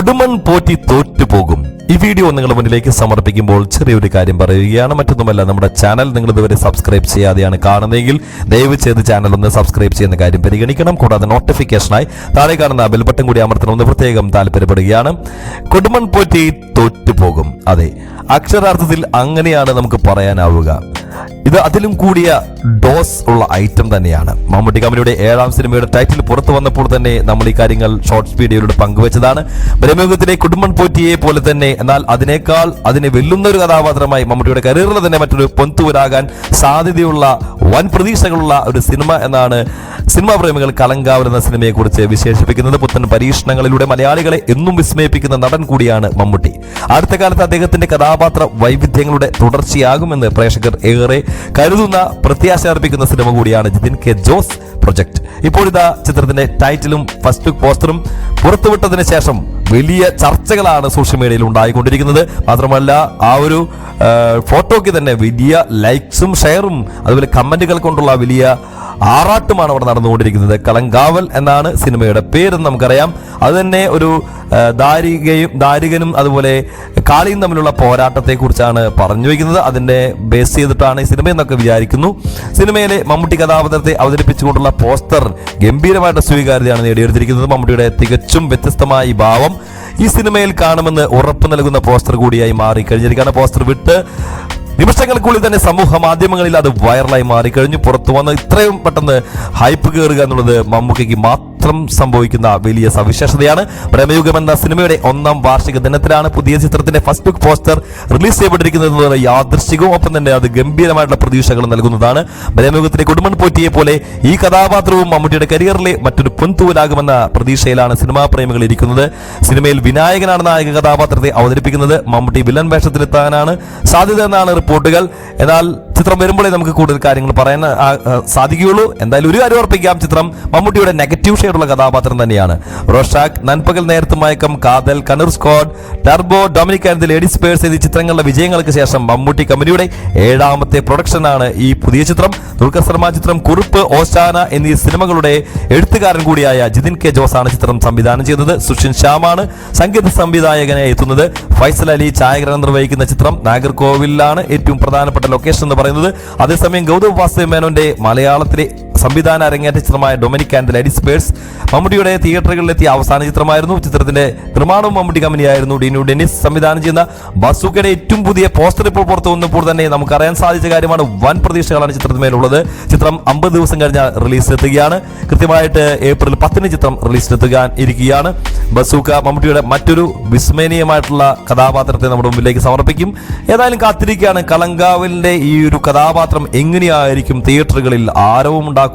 കൊടുമൺ പോറ്റി തോറ്റുപോകും. ഈ വീഡിയോ നിങ്ങളുടെ മുന്നിലേക്ക് സമർപ്പിക്കുമ്പോൾ ചെറിയൊരു കാര്യം പറയുകയാണ്. മറ്റൊന്നുമല്ല നമ്മുടെ ചാനൽ നിങ്ങൾ ഇതുവരെ സബ്സ്ക്രൈബ് ചെയ്യാതെയാണ് കാണുന്നതെങ്കിൽ ദയവ് ചെയ്ത് ചാനൽ ഒന്ന് സബ്സ്ക്രൈബ് ചെയ്യുന്ന കാര്യം പരിഗണിക്കണം. കൂടാതെ നോട്ടിഫിക്കേഷനായി താഴെ കാണുന്ന ബെൽ ബട്ടൺ കൂടി അമർത്തണമെന്ന് പ്രത്യേകം താല്പര്യപ്പെടുകയാണ്. കൊടുമൺ പോറ്റി തോറ്റുപോകും. അതെ അക്ഷരാർത്ഥത്തിൽ അങ്ങനെയാണ് നമുക്ക് പറയാനാവുക. ഇത് അതിലും കൂടിയ ഡോസ് ഉള്ള ഐറ്റം തന്നെയാണ്. മമ്മൂട്ടി കമ്പനിയുടെ ഏഴാം സിനിമയുടെ ടൈറ്റിൽ പുറത്തു വന്നപ്പോൾ തന്നെ നമ്മൾ ഈ കാര്യങ്ങൾ ഷോർട്സ് വീഡിയോയിലൂടെ പങ്കുവച്ചതാണ്. ബ്രഹ്മയുഗത്തിലെ കുടുംബൻ പോറ്റിയെ പോലെ തന്നെ എന്നാൽ അതിനേക്കാൾ അതിനെ വെല്ലുന്ന ഒരു കഥാപാത്രമായി മമ്മൂട്ടിയുടെ കരിയറിൽ തന്നെ മറ്റൊരു പൊന്തുവരാകാൻ സാധ്യതയുള്ള വൻ പ്രതീക്ഷകളുള്ള ഒരു സിനിമ എന്നാണ് സിനിമാ പ്രേമികൾ കളങ്കാവൽ എന്ന സിനിമയെക്കുറിച്ച് വിശേഷിപ്പിക്കുന്നത്. പുത്തൻ പരീക്ഷണങ്ങളിലൂടെ മലയാളികളെ എന്നും വിസ്മയിപ്പിക്കുന്ന നടൻ കൂടിയാണ് മമ്മൂട്ടി. അടുത്ത കാലത്ത് അദ്ദേഹത്തിന്റെ കഥാപാത്ര വൈവിധ്യങ്ങളുടെ തുടർച്ചയാകുമെന്ന് പ്രേക്ഷകർ ഏറെ കരുതുന്ന പ്രത്യാശ അർപ്പിക്കുന്ന സിനിമ കൂടിയാണ് ജിതിൻ കെ ജോസ് പ്രൊജക്ട്. ഇപ്പോഴിതാ ചിത്രത്തിന്റെ ടൈറ്റിലും ഫസ്റ്റ് ലുക്ക് പോസ്റ്ററും പുറത്തുവിട്ടതിന് ശേഷം വലിയ ചർച്ചകളാണ് സോഷ്യൽ മീഡിയയിൽ ഉണ്ടായിക്കൊണ്ടിരിക്കുന്നത്. മാത്രമല്ല ആ ഒരു ഫോട്ടോയ്ക്ക് തന്നെ വലിയ ലൈക്സും ഷെയറും അതുപോലെ കമന്റുകൾ കൊണ്ടുള്ള വലിയ ആറാട്ടുമാണ് അവിടെ നടന്നുകൊണ്ടിരിക്കുന്നത്. കളങ്കാവൽ എന്നാണ് സിനിമയുടെ പേരെന്ന് നമുക്കറിയാം. അത് തന്നെ ഒരു ദാരികയും ദാരികനും അതുപോലെ കാളിയും തമ്മിലുള്ള പോരാട്ടത്തെ കുറിച്ചാണ് പറഞ്ഞു വയ്ക്കുന്നത്. അതിന്റെ ബേസ് ചെയ്തിട്ടാണ് ഈ സിനിമ എന്നൊക്കെ വിചാരിക്കുന്നു. സിനിമയിലെ മമ്മൂട്ടി കഥാപാത്രത്തെ അവതരിപ്പിച്ചുകൊണ്ടുള്ള പോസ്റ്റർ ഗംഭീരമായിട്ട് സ്വീകാര്യതയാണ് നേടിയെടുത്തിരിക്കുന്നത്. മമ്മൂട്ടിയുടെ തികച്ചും വ്യത്യസ്തമായ ഭാവം ഈ സിനിമയിൽ കാണുമെന്ന് ഉറപ്പ് നൽകുന്ന പോസ്റ്റർ കൂടിയായി മാറി കഴിഞ്ഞിരിക്കുകയാണ് പോസ്റ്റർ വിട്ട് നിമിഷങ്ങൾക്കുള്ളിൽ തന്നെ സമൂഹ മാധ്യമങ്ങളിൽ അത് വൈറലായി മാറിക്കഴിഞ്ഞു പുറത്തു വന്ന് ഇത്രയും പെട്ടെന്ന് ഹൈപ്പ് കയറുക എന്നുള്ളത് മമ്മൂക്കയ്ക്ക് മാത്രം സംഭവിക്കുന്ന വലിയ സവിശേഷതയാണ്. പ്രേമയുഗം എന്ന സിനിമയുടെ ഒന്നാം വാർഷിക ദിനത്തിലാണ് പുതിയ ചിത്രത്തിന്റെ ഫസ്റ്റ് ലുക്ക് പോസ്റ്റർ റിലീസ് ചെയ്യപ്പെട്ടിരിക്കുന്നത് യാദൃശ്ചികവും ഒപ്പം തന്നെ അത് ഗംഭീരമായിട്ടുള്ള പ്രതീക്ഷകൾ നൽകുന്നതാണ്. പ്രേമയുഗത്തിലെ കുടുംബൻ പോറ്റിയെ പോലെ ഈ കഥാപാത്രവും മമ്മൂട്ടിയുടെ കരിയറിലെ മറ്റൊരു പൊൻതൂലാകുമെന്ന പ്രതീക്ഷയിലാണ് സിനിമാ പ്രേമികൾ ഇരിക്കുന്നത്. സിനിമയിൽ വിനായകനാണ് നായക കഥാപാത്രത്തെ അവതരിപ്പിക്കുന്നത്. മമ്മൂട്ടി വില്ലൻ വേഷത്തിലെത്താനാണ് സാധ്യത എന്നാണ് റിപ്പോർട്ടുകൾ. എന്നാൽ ചിത്രം വരുമ്പോഴേ നമുക്ക് കൂടുതൽ കാര്യങ്ങൾ പറയാൻ സാധിക്കുകയുള്ളൂ. എന്തായാലും ഒരു കാര്യം ഉറപ്പിക്കാം. ചിത്രം മമ്മൂട്ടിയുടെ നെഗറ്റീവ് ഷെയ്ഡുള്ള കഥാപാത്രം തന്നെയാണ്. Rorschach Nanpakal Nerathu Mayakkam Kaathal Kannur Squad Turbo Dominic and Ladies Purse എന്നീ ചിത്രങ്ങളുടെ വിജയങ്ങൾക്ക് ശേഷം മമ്മൂട്ടി കമ്പനിയുടെ ഏഴാമത്തെ പ്രൊഡക്ഷനാണ് ഈ പുതിയ ചിത്രം. സൽമാൻ ചിത്രം കുറുപ്പ് ഓശാന എന്നീ സിനിമകളുടെ എഴുത്തുകാരൻ കൂടിയായ ജിതിൻ കെ ജോസ് ആണ് ചിത്രം സംവിധാനം ചെയ്തത്. സുഷിൻ ശ്യാമാണ് സംഗീത സംവിധായകനെ എത്തുന്നത്. ഫൈസൽ അലി ഛായാഗ്രഹണം നിർവഹിക്കുന്ന ചിത്രം നാഗർകോവിലാണ് ഏറ്റവും പ്രധാനപ്പെട്ട ലൊക്കേഷൻ എന്ന് പറയുന്നത്. അതേസമയം ഗൗതം വാസുദേവ് മേനോന്റെ മലയാളത്തിലെ സംവിധാന അരങ്ങേറ്റ ചിത്രമായ ഡൊമിനിക് ആൻഡ് ലേഡീസ് പേഴ്സ് മമ്മൂട്ടിയുടെ തിയേറ്ററുകളിലെത്തിയ അവസാന ചിത്രമായിരുന്നു. ചിത്രത്തിന്റെ നിർമ്മാണവും മമ്മൂട്ടി കമ്പനിയായിരുന്നു ഡീനു ഡെന്നിസ്. സംവിധാനം ചെയ്യുന്ന ബസൂക്കയുടെ ഏറ്റവും പുതിയ പോസ്റ്റർ ഇപ്പോൾ പുറത്തു വന്നപ്പോൾ തന്നെ നമുക്ക് അറിയാൻ സാധിച്ച കാര്യമാണ് വൻ പ്രതീക്ഷകളാണ് ചിത്രത്തിന്മേലുള്ളത്. ചിത്രം അമ്പത് ദിവസം കഴിഞ്ഞ റിലീസിലെത്തുകയാണ്. കൃത്യമായിട്ട് ഏപ്രിൽ പത്തിന് ചിത്രം റിലീസ് റിലീസിലെത്തുക ഇരിക്കുകയാണ്. ബസൂക്ക മമ്മൂട്ടിയുടെ മറ്റൊരു വിസ്മരണീയമായിട്ടുള്ള കഥാപാത്രത്തെ നമ്മുടെ മുമ്പിലേക്ക് സമർപ്പിക്കും. ഏതായാലും കാത്തിരിക്കുകയാണ്. കളങ്കാവിലിന്റെ ഈ ഒരു കഥാപാത്രം എങ്ങനെയായിരിക്കും തിയേറ്ററുകളിൽ ആരവം ഉണ്ടാക്കുക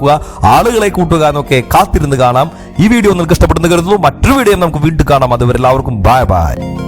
ആളുകളെ കൂട്ടുക എന്നൊക്കെ കാത്തിരുന്ന് കാണാം. ഈ വീഡിയോ നിങ്ങൾക്ക് ഇഷ്ടപ്പെടുന്നു കരുതുന്നു. മറ്റൊരു വീഡിയോ നമുക്ക് വീണ്ടും കാണാം. അതുവരെ എല്ലാവർക്കും ബൈ ബൈ